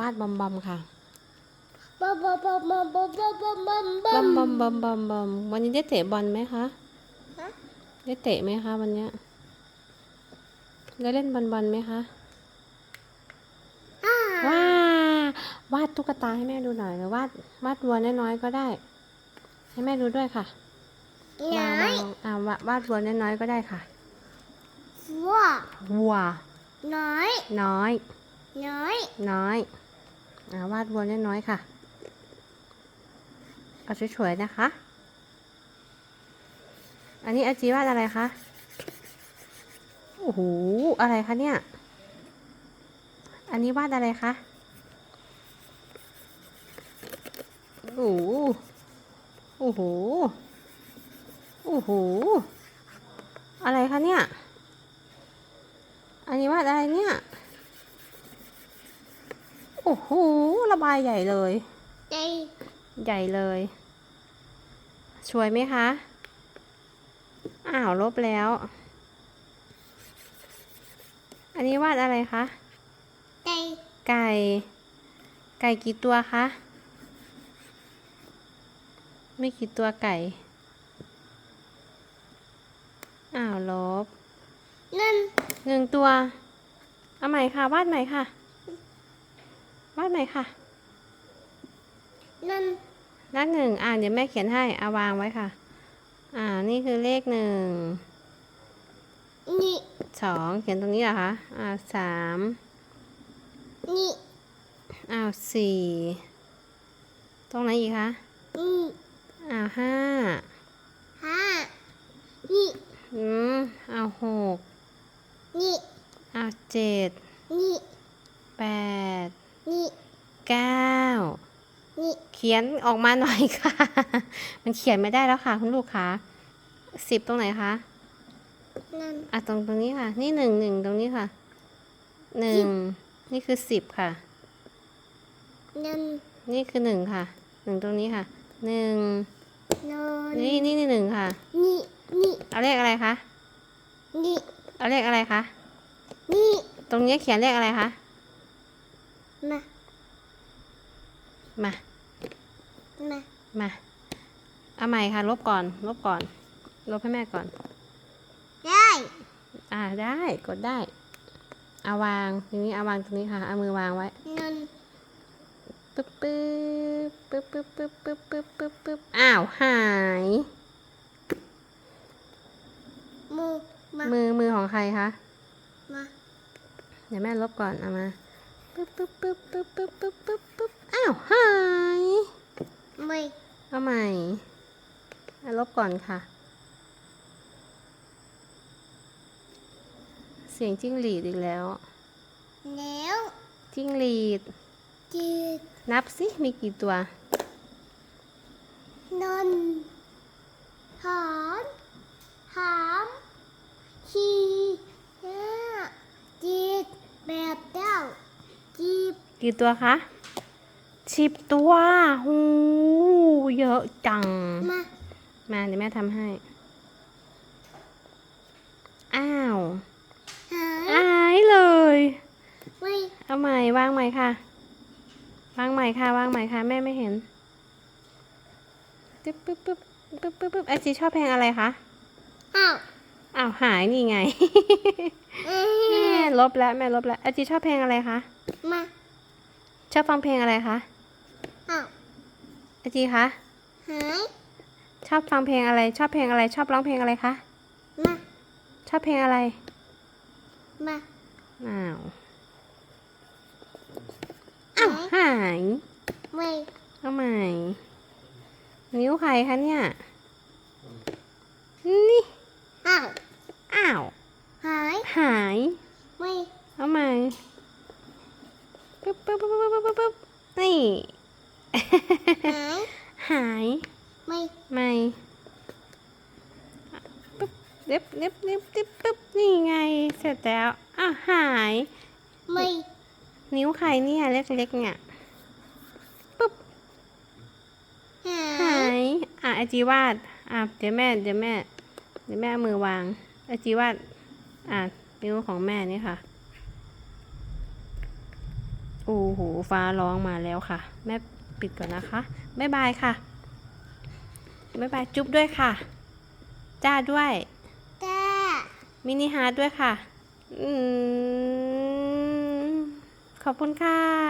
วาดบอมบอมค่ะบอมบอมบอมบอมบอมบอมบอมบอมบอมบอมบอมบอมบอมวันนี้ได้เตะบอลไหมคะฮะได้เตะไหมคะวันเนี้ยได้เล่นบอลบอลไหมคะอ่าว้าวาดตุ๊กตาให้แม่ดูหน่อยหรือวาดวาดวัวน้อยๆก็ได้ ให้แม่ดูด้วยค่ะไหนวางวางอ่าวาดวาดวัวน้อยๆก็ได้ค่ะวัววัวน้อย น้อย น้อย น้อยอ่า วาดวัวน้อยๆค่ะ เอาสวยๆนะคะ อันนี้อาจีวาดอะไรคะ โอ้โห อะไรคะเนี่ย อันนี้วาดอะไรคะ โอ้โห โอ้โห โอ้โห อะไรคะเนี่ย อันนี้วาดอะไรเนี่ย อ้โหระบายใหญ่เลยใจใหญ่เลยสวยไหมคะ อ้าวลบแล้ว อันนี้วาดอะไรคะใจไก่ ไก่กี่ตัวคะ ไม่กี่ตัวไก่ อ้าวลบนั่นหนึ่งตัว เอาใหม่ค่ะ วาดใหม่ค่ะ วาดใหม่ค่ะ นั่นเลขหนึ่งอ่าเดี๋ยวแม่เขียนให้เอาวางไว้ค่ะ อ่า นี่คือเลขหนึ่ง นี่ สองเขียนตรงนี้เหรอคะ อ่าสามนี่ อ้าวสี่ ตรงไหนอีกคะ นี่ อ้าวห้า ห้า นี่ อืม อ้าวหก นี่ อ้าวเจ็ด นี่ แปด นี่เก้านี่เขียนออกมาหน่อยค่ะ มันเขียนไม่ได้แล้วค่ะ คุณลูกคะสิบตรงไหนคะนั่นอะตรงตรงนี้ค่ะ นี่หนึ่งหนึ่งตรงนี้ค่ะหนึ่งนี่คือสิบค่ะนั่นนี่คือหนึ่งค่ะหนึ่งตรงนี้ค่ะหนึ่งนอนนี่นี่นี่หนึ่งค่ะ นี่นี่เอาเลขอะไรคะนี่เอาเลขอะไรคะนี่ตรงนี้เขียนเลขอะไรคะ มา มา มา มา เอาใหม่ค่ะ ลบก่อน ลบก่อน ลบให้แม่ก่อน ได้ อ่าได้ กดได้ เอาวางทีนี้เอาวางตรงนี้ค่ะ เอามือวางไว้นั่นปึ๊บปึ๊บปึ๊บปึ๊บปึ๊บปึ๊บปึ๊บปึ๊บปึ๊บอ้าว หายมูมามือ มือของใครคะ มา เดี๋ยวแม่ลบก่อน เอามา ปึ๊บปึ๊บปึ๊บปึ๊บปึ๊บปึ๊บปึ๊บปึ๊บอ้าวหายไม่เอาใหม่ลบก่อนค่ะ เสียงจิ้งหรีดอีกแล้ว แล้วจิ้งหรีดจืดนับสิมีกี่ตัวนนหอนหามชีห้าจีดแบบเจ้า กี่ตัวคะสิบตัวหูเยอะจัง มา มาเดี๋ยวแม่ทำให้ อ้าวหายหายเลยไม่เอาใหม่วางใหม่ค่ะ วางใหม่ค่ะ วางใหม่ค่ะ แม่ไม่เห็นปึ๊บปึ๊บปึ๊บปึ๊บปึ๊บปึ๊บไอจีชอบเพลงอะไรคะ อ้าว อ้าวหายนี่ไงเอ้แม่ยลบแล้วแม่ลบแล้วไอจีชอบเพลงอะไรคะ มา ชอบฟังเพลงอะไรคะอ้าวไอจีคะหายชอบฟังเพลงอะไร ชอบเพลงอะไร ชอบร้องเพลงอะไรคะมาชอบเพลงอะไรมาอ้าวอ้าวหายไม่เอาใหม่นิ้วใครคะเนี่ย นี่อ้าวอ้าวหายหายไม่เอาใหม่ ปึ๊บปึ๊บปึ๊บปึ๊บปึ๊บปึ๊บนี่ หาย หาย ไม่ ไม่ปึ๊บเด็บเด็บเด็บเด็บปึ๊บนี่ไง เสร็จแล้วอ้าวหาย ไม่ นิ้วใครเนี่ยเล็กๆเนี่ยปึ๊บ หาหาย ย อะไอจีวาด อะเดี๋ยวแม่ เดี๋ยวแม่ เดี๋ยวแม่เอามือวางไอจีวาด อะนิ้วของแม่นี่ค่ะ โอ้โอ้โหฟ้าร้องมาแล้วค่ะ แม่ปิดก่อนนะคะบ๊ายบายค่ะบ๊ายบายจุ๊บด้วยค่ะ จ้าด้วยแต่มินิฮาร์ดด้วยค่ะ อืม ขอบคุณค่ะ